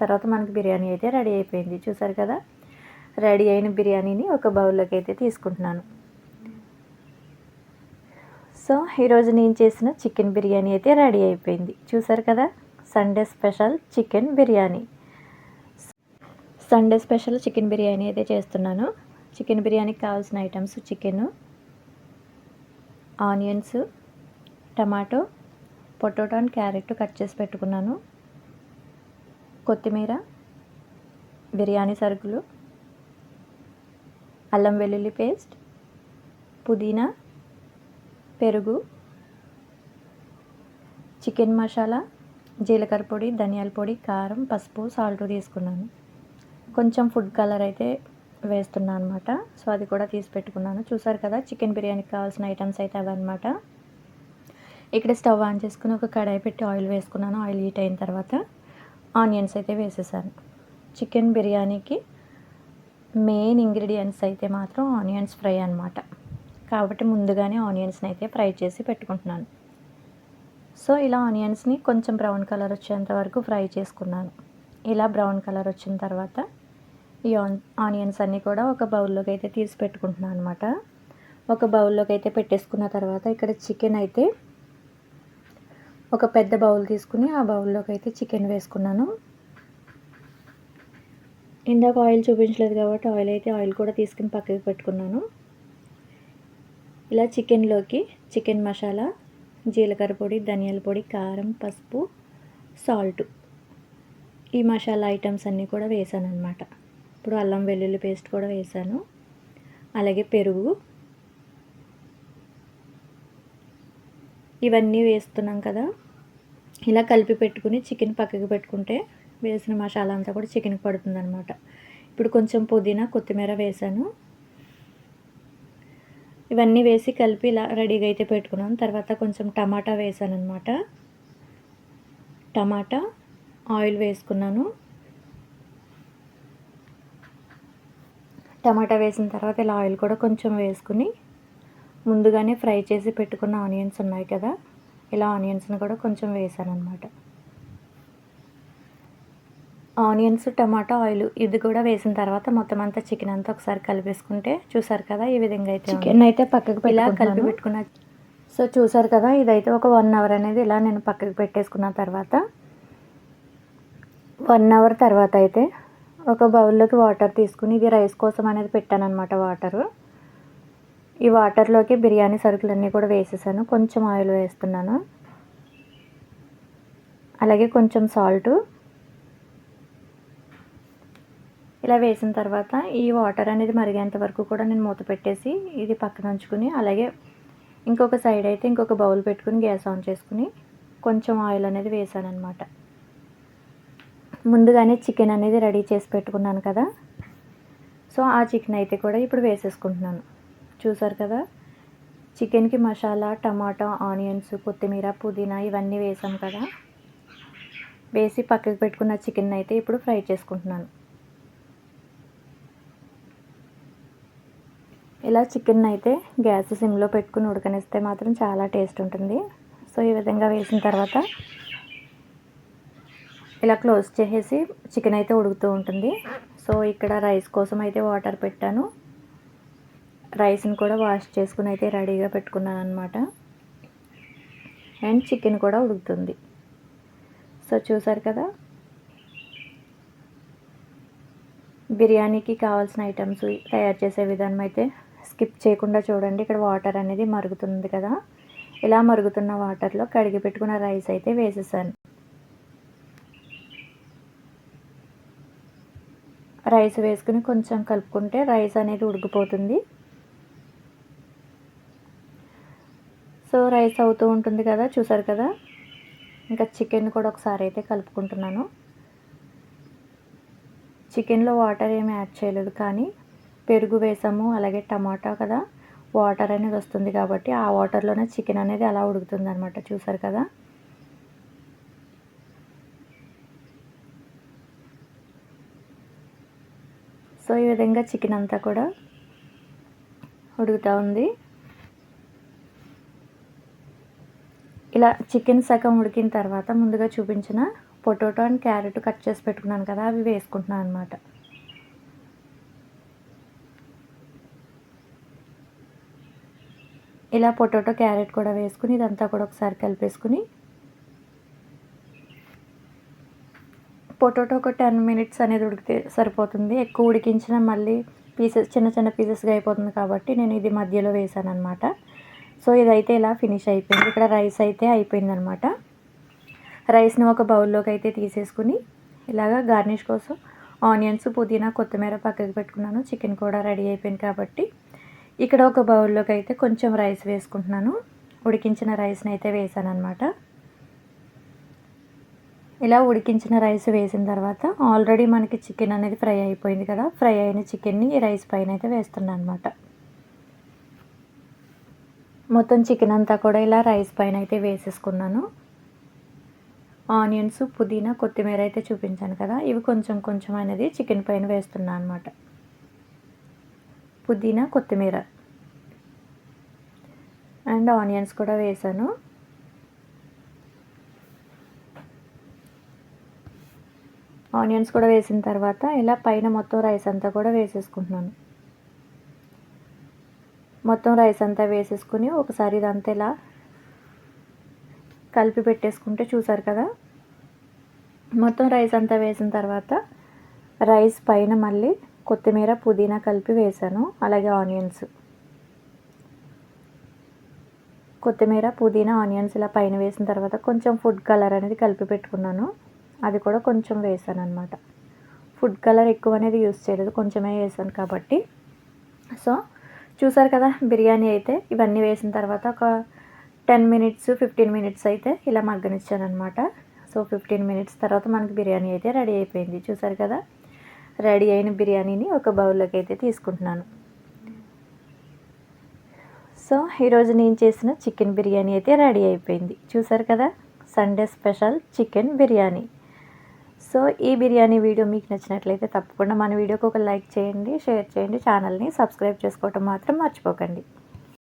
తర్వాత మనకి బిర్యానీ అయితే రెడీ అయిపోయింది. చూసారు కదా? రెడీ అయిన బిర్యానీని ఒక బౌల్లోకి అయితే తీసుకుంటున్నాను. సో ఈరోజు నేను చేసిన చికెన్ బిర్యానీ అయితే రెడీ అయిపోయింది. చూసారు కదా? Sunday special chicken biryani. Sunday special chicken biryani అయితే చేస్తున్నాను. చికెన్ బిర్యానీకి కావాల్సిన items chicken onions tomato potato and carrot cut చేసి పెట్టుకున్నాను. కొత్తిమీర బిర్యానీ సరుకులు అల్లం వెల్లుల్లి పేస్ట్ పుదీనా పెరుగు చికెన్ మసాలా జీలకర్ర పొడి ధనియాల పొడి కారం పసుపు సాల్ట్ తీసుకున్నాను. కొంచెం ఫుడ్ కలర్ అయితే వేస్తున్నాను అనమాట సో అది కూడా తీసి పెట్టుకున్నాను. చూసారు కదా చికెన్ బిర్యానీకి కావాల్సిన ఐటమ్స్ అయితే అవన్నమాట. ఇక్కడ స్టవ్ ఆన్ చేసుకుని ఒక కడాయి పెట్టి ఆయిల్ వేసుకున్నాను. ఆయిల్ హీట్ అయిన తర్వాత ఆనియన్స్ అయితే వేసేసాను. చికెన్ బిర్యానీకి మెయిన్ ఇంగ్రీడియంట్స్ అయితే మాత్రం ఆనియన్స్ ఫ్రై అనమాట కాబట్టి ముందుగానే ఆనియన్స్ని అయితే ఫ్రై చేసి పెట్టుకుంటున్నాను. సో ఇలా ఆనియన్స్ని కొంచెం బ్రౌన్ కలర్ వచ్చేంత వరకు ఫ్రై చేసుకున్నాను. ఇలా బ్రౌన్ కలర్ వచ్చిన తర్వాత ఈ ఆనియన్స్ అన్నీ కూడా ఒక బౌల్లోకి అయితే తీసి పెట్టుకుంటున్నాను అనమాట ఒక బౌల్లోకి అయితే పెట్టేసుకున్న తర్వాత ఇక్కడ చికెన్ అయితే ఒక పెద్ద బౌల్ తీసుకుని ఆ బౌల్లోకి అయితే చికెన్ వేసుకున్నాను. ఇందాక ఆయిల్ చూపించలేదు కాబట్టి ఆయిల్ అయితే ఆయిల్ కూడా తీసుకుని పక్కకి పెట్టుకున్నాను. ఇలా చికెన్లోకి చికెన్ మసాలా జీలకర్ర పొడి ధనియాల పొడి కారం పసుపు సాల్ట్ ఈ మసాలా ఐటమ్స్ అన్నీ కూడా వేసాను అనమాట ఇప్పుడు అల్లం వెల్లుల్లి పేస్ట్ కూడా వేసాను. అలాగే పెరుగు ఇవన్నీ వేస్తున్నాం కదా. ఇలా కలిపి పెట్టుకుని చికెన్ పక్కకి పెట్టుకుంటే వేసిన మసాలా అంతా కూడా చికెన్కి పడుతుంది అనమాట ఇప్పుడు కొంచెం పుదీనా కొత్తిమీర వేసాను. ఇవన్నీ వేసి కలిపి ఇలా రెడీగా అయితే పెట్టుకున్నాను తర్వాత కొంచెం టమాటా వేసాను అనమాట టమాటా ఆయిల్ వేసుకున్నాను. టమాటా వేసిన తర్వాత ఇలా ఆయిల్ కూడా కొంచెం వేసుకుని ముందుగానే ఫ్రై చేసి పెట్టుకున్న ఆనియన్స్ ఉన్నాయి కదా ఇలా ఆనియన్స్ని కూడా కొంచెం వేసాను అనమాట ఆనియన్స్ టమాటా ఆయిల్ ఇది కూడా వేసిన తర్వాత మొత్తం అంతా చికెన్ అంతా ఒకసారి కలిపేసుకుంటే చూసారు కదా ఈ విధంగా అయితే చికెన్ అయితే పక్కకు ఇలా కలిపి పెట్టుకున్న సో చూసారు కదా ఇదైతే ఒక వన్ అవర్ అనేది ఇలా నేను పక్కకు పెట్టేసుకున్న తర్వాత వన్ అవర్ తర్వాత అయితే ఒక బౌల్లోకి వాటర్ తీసుకుని ఇది రైస్ కోసం అనేది పెట్టాను అనమాట వాటరు. ఈ వాటర్లోకి బిర్యానీ సరుకులన్నీ కూడా వేసేసాను. కొంచెం ఆయిల్ వేస్తున్నాను. అలాగే కొంచెం సాల్టు. ఇలా వేసిన తర్వాత ఈ వాటర్ అనేది మరిగేంత వరకు కూడా నేను మూత పెట్టేసి ఇది పక్కన ఉంచుకుని అలాగే ఇంకొక సైడ్ అయితే ఇంకొక బౌల్ పెట్టుకుని గ్యాస్ ఆన్ చేసుకుని కొంచెం ఆయిల్ అనేది వేసాను అనమాట ముందుగానే చికెన్ అనేది రెడీ చేసి పెట్టుకున్నాను కదా. సో ఆ చికెన్ అయితే కూడా ఇప్పుడు వేసేసుకుంటున్నాను. చూసారు కదా? చికెన్కి మసాలా టమాటా ఆనియన్స్ కొత్తిమీర పుదీనా ఇవన్నీ వేసాం కదా? వేసి పక్కకు పెట్టుకున్న చికెన్ అయితే ఇప్పుడు ఫ్రై చేసుకుంటున్నాను. ఇలా చికెన్ అయితే గ్యాస్ సిమ్లో పెట్టుకుని ఉడకనిస్తే మాత్రం చాలా టేస్ట్ ఉంటుంది. సో ఈ విధంగా వేసిన తర్వాత ఇలా క్లోజ్ చేసేసి చికెన్ అయితే ఉడుకుతూ ఉంటుంది. సో ఇక్కడ రైస్ కోసం అయితే వాటర్ పెట్టాను. రైస్ని కూడా వాష్ చేసుకుని అయితే రెడీగా పెట్టుకున్నాను అనమాట అండ్ చికెన్ కూడా ఉడుకుతుంది. సో చూసారు కదా? బిర్యానీకి కావాల్సిన ఐటమ్స్ తయారు చేసే విధానం అయితే స్కిప్ చేయకుండా చూడండి. ఇక్కడ వాటర్ అనేది మరుగుతుంది కదా? ఇలా మరుగుతున్న వాటర్లో కడిగి పెట్టుకున్న రైస్ అయితే వేసేసాను. రైస్ వేసుకుని కొంచెం కలుపుకుంటే రైస్ అనేది ఉడికిపోతుంది. సో రైస్ అవుతూ ఉంటుంది కదా చూసారు కదా? ఇంకా చికెన్ కూడా ఒకసారి అయితే కలుపుకుంటున్నాను. చికెన్లో వాటర్ ఏమి యాడ్ చేయలేదు కానీ పెరుగు వేసాము అలాగే టమాటా కదా వాటర్ అనేది వస్తుంది కాబట్టి ఆ వాటర్లోనే చికెన్ అనేది అలా ఉడుకుతుంది అనమాట చూసారు కదా? సో ఈ విధంగా చికెన్ అంతా కూడా ఉడుకుతూ ఉంది. ఇలా చికెన్ సగం ఉడికిన తర్వాత ముందుగా చూపించిన పొటాటో అండ్ క్యారెట్ కట్ చేసి పెట్టుకున్నాను కదా అవి వేసుకుంటున్నాను అనమాట ఇలా పొటాటో క్యారెట్ కూడా వేసుకుని ఇదంతా కూడా ఒకసారి కలిపేసుకుని పొటాటో ఒక టెన్ మినిట్స్ అనేది ఉడికితే సరిపోతుంది. ఎక్కువ ఉడికించిన మళ్ళీ పీసెస్ చిన్న చిన్న పీసెస్గా అయిపోతుంది కాబట్టి నేను ఇది మధ్యలో వేసాను అనమాట సో ఇదైతే ఇలా ఫినిష్ అయిపోయింది. ఇక్కడ రైస్ అయితే అయిపోయిందనమాట. రైస్ని ఒక బౌల్లోకి అయితే తీసేసుకుని ఇలాగా గార్నిష్ కోసం ఆనియన్స్ పుదీనా కొత్తిమీర పక్కకి పెట్టుకున్నాను. చికెన్ కూడా రెడీ అయిపోయింది కాబట్టి ఇక్కడ ఒక బౌల్లోకి అయితే కొంచెం రైస్ వేసుకుంటున్నాను. ఉడికించిన రైస్ని అయితే వేసాను అనమాట ఇలా ఉడికించిన రైస్ వేసిన తర్వాత ఆల్రెడీ మనకి చికెన్ అనేది ఫ్రై అయిపోయింది కదా. ఫ్రై అయిన చికెన్ని ఈ రైస్ పైన అయితే వేస్తున్నాను అనమాట మొత్తం చికెన్ అంతా కూడా ఇలా రైస్ పైన అయితే వేసేసుకున్నాను. ఆనియన్స్ పుదీనా కొత్తిమీర అయితే చూపించాను కదా. ఇవి కొంచెం కొంచెం అనేది చికెన్ పైన వేస్తున్నాను అనమాట పుదీనా కొత్తిమీర. అండ్ ఆనియన్స్ కూడా వేసాను. ఆనియన్స్ కూడా వేసిన తర్వాత ఇలా పైన మొత్తం రైస్ అంతా కూడా వేసేసుకుంటున్నాను. మొత్తం రైస్ అంతా వేసేసుకుని ఒకసారి ఇదంతా ఇలా కలిపి పెట్టేసుకుంటే చూసారు కదా? మొత్తం రైస్ అంతా వేసిన తర్వాత రైస్ పైన మళ్ళీ కొత్తిమీర పుదీనా కలిపి వేసాను అలాగే ఆనియన్స్. కొత్తిమీర పుదీనా ఆనియన్స్ ఇలా పైన వేసిన తర్వాత కొంచెం ఫుడ్ కలర్ అనేది కలిపి పెట్టుకున్నాను. అది కూడా కొంచెం వేసాను అనమాట ఫుడ్ కలర్ ఎక్కువ అనేది యూస్ చేయలేదు కొంచెమే వేసాను కాబట్టి. సో చూసారు కదా బిర్యానీ అయితే ఇవన్నీ వేసిన తర్వాత ఒక టెన్ మినిట్స్ ఫిఫ్టీన్ మినిట్స్ అయితే ఇలా మగ్గనిచ్చానమాట సో ఫిఫ్టీన్ మినిట్స్ తర్వాత మనకి బిర్యానీ అయితే రెడీ అయిపోయింది. చూసారు కదా రెడీ అయిన బిర్యానీని ఒక బౌల్లోకి అయితే తీసుకుంటున్నాను. సో ఈరోజు నేను చేసిన చికెన్ బిర్యానీ అయితే రెడీ అయిపోయింది. చూసారు కదా Sunday special chicken biryani. So ఈ బిర్యానీ వీడియో మీకు నచ్చినట్లయితే తప్పకుండా మన వీడియోకి ఒక లైక్ చేయండి షేర్ చేయండి ఛానల్ని సబ్స్క్రైబ్ చేసుకోవటం మాత్రం మర్చిపోకండి.